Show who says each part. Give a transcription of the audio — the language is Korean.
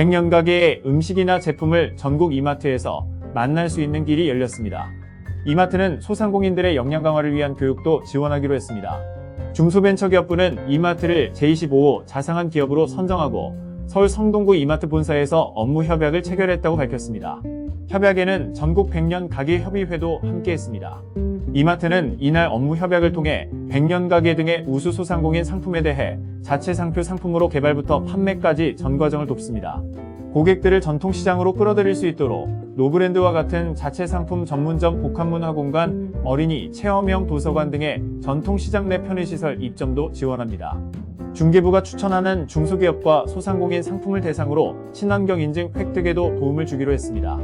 Speaker 1: 백년 가게의 음식이나 제품을 전국 이마트에서 만날 수 있는 길이 열렸습니다. 이마트는 소상공인들의 역량 강화를 위한 교육도 지원하기로 했습니다. 중소벤처기업부는 이마트를 제25호 자상한 기업으로 선정하고 서울 성동구 이마트 본사에서 업무 협약을 체결했다고 밝혔습니다. 협약에는 전국 100년 가게 협의회도 함께했습니다. 이마트는 이날 업무 협약을 통해 100년 가게 등의 우수 소상공인 상품에 대해 자체 상표 상품으로 개발부터 판매까지 전 과정을 돕습니다. 고객들을 전통시장으로 끌어들일 수 있도록 노브랜드와 같은 자체 상품 전문점 복합문화 공간, 어린이, 체험형 도서관 등의 전통시장 내 편의시설 입점도 지원합니다. 중개부가 추천하는 중소기업과 소상공인 상품을 대상으로 친환경 인증 획득에도 도움을 주기로 했습니다.